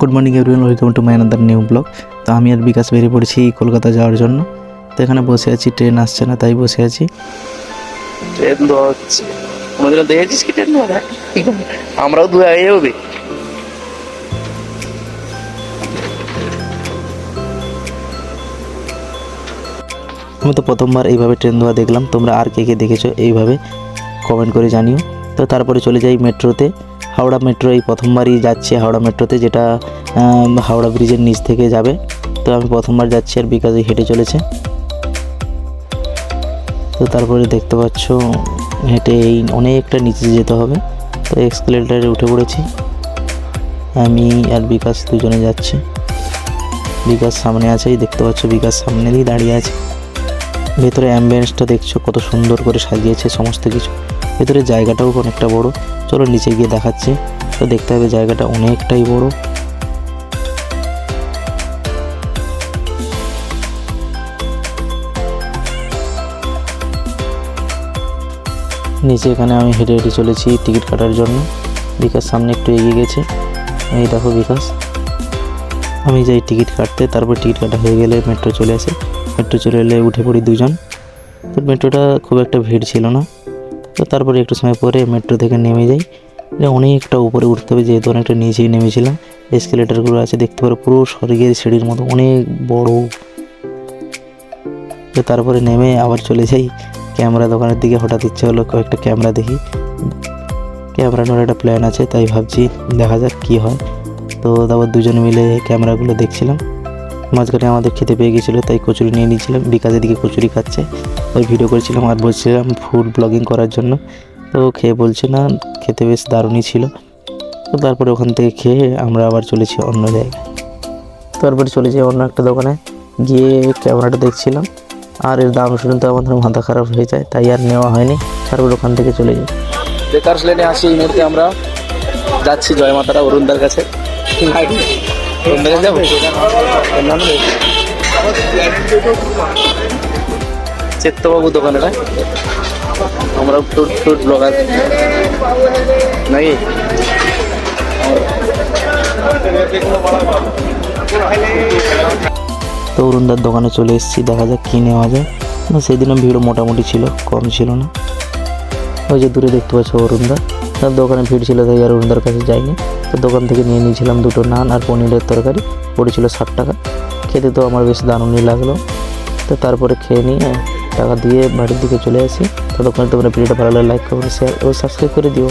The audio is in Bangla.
Good morning everyone welcome to my another new blog তো আমি আর বিকাশ বেরিয়ে পড়েছি কলকাতা যাওয়ার জন্য। তো এখানে বসে আছি ট্রেন আসছে না তাই বসে আছি। ট্রেন ধোয়া হচ্ছে কোনোদিনও দেখেছিস কি ট্রেন দেখ আমরাও হয়ে যাবে আমি তো প্রথমবার এইভাবে ট্রেন ধোয়া দেখলাম। তোমরা আর কে কে দেখেছ এইভাবে কমেন্ট করে জানিও। তো তারপরে চলে যাই মেট্রোতে। হাওড়া মেট্রো এই প্রথমবারই যাচ্ছি হাওড়া মেট্রোতে, যেটা হাওড়া ব্রিজের নিচ থেকে যাবে। তো আমি প্রথমবার যাচ্ছি আর বিকাশে হেঁটে চলেছে। তো তারপরে দেখতে পাচ্ছ, হেঁটে এই অনেকটা নিচে যেতে হবে। তো এক্সকেলেটারে উঠে পড়েছি। আমি আর বিকাশ দুজনে যাচ্ছি। বিকাশ সামনে আছে দেখতে পাচ্ছ বিকাশ সামনে দিয়ে দাঁড়িয়ে আছে। ভেতরে অ্যাম্বিয়েন্সটা দেখছ কত সুন্দর করে সাজিয়েছে সমস্ত কিছু। ভেতরে জায়গাটাও অনেকটা বড়। চলো নিচে গিয়ে দেখাচ্ছি। তো দেখতে হবে জায়গাটা অনেকটাই বড়। নিচে এখানে আমি হেঁটে হেঁটে চলেছি টিকিট কাটার জন্য। বিকাশ সামনে একটু এগিয়ে গেছে। এই দেখো বিকাশ। আমি যাই টিকিট কাটতে, তারপর টিকিট কাটা হয়ে গেলে মেট্রো চলে আসে। মেট্রো চলে এলে উঠে পড়ি দুজন। তো মেট্রোটা খুব একটা ভিড় ছিল না। তো তারপরে একটু সময় পরে মেট্রো থেকে নেমে যাই। অনেকটা উপরে উঠতে হবে, যেহেতু অনেকটা নিচেই নেমেছিলাম। এসকেলেটারগুলো আছে, দেখতে পারো পুরো স্বর্গের সিঁড়ির মতো, অনেক বড়। তো তারপরে নেমে আবার চলে যাই। ক্যামেরা দোকানের দিকে, হঠাৎ ইচ্ছে হলো কয়েকটা ক্যামেরা দেখি। ক্যামেরা নেওয়ার একটা প্ল্যান আছে, তাই ভাবছি দেখা যাক কী হয়। তো তারপর দুজন মিলে ক্যামেরাগুলো দেখছিলাম। মাঝখানে আমাদের খেতে পেয়ে গেছিল তাই কচুরি নিয়ে নিয়েছিলাম। বিকাশের দিকে কচুরি খাচ্ছে। ওই ভিডিও করেছিলাম আর বলছিলাম ফুড ব্লগিং করার জন্য। তো খেয়ে বলছে না খেতে বেশ দারুণই ছিল। তো তারপরে ওখান থেকে খেয়ে আমরা আবার চলেছি অন্য জায়গায়। তারপরে চলে যাই অন্য একটা দোকানে। গিয়ে ক্যামেরাটা দেখছিলাম। আর এর দাম শুনে তো আমাদের মাথা খারাপ হয়ে যায় তাই আর নেওয়া হয়নি। তারপর ওখান থেকে চলে যাই। বেকার লেনে আসি এই মুহূর্তে আমরা। যাচ্ছি জয় মাতারা অরুণদার কাছে। কাছে যাব। চেত্তবাবু দোকানে ভাই আমরা ফুড ফুড ব্লগার। নাকি? তো অরুণদার দোকানে চলে এসেছি, দেখা যাক কী নেওয়া যায়। না, সেদিনও ভিড় মোটামুটি ছিল, কম ছিল না। ওই যে দূরে দেখতে পাচ্ছ অরুণদা তার দোকানে ভিড় ছিল, তাই আর অরুণদার কাছে যাইনি। তো দোকান থেকে নিয়ে নিয়েছিলাম দুটো নান আর পনিরের তরকারি, পড়েছিল ষাট টাকা। খেতে তো আমার বেশ দারুণই লাগল। তো তারপরে খেয়ে নিয়ে টাকা দিয়ে বাড়ির দিকে চলে আসি। ততক্ষণে তোমরা ভিডিওটা ভালো লাগে লাইক কমেন্ট শেয়ার ও সাবস্ক্রাইব করে দিও।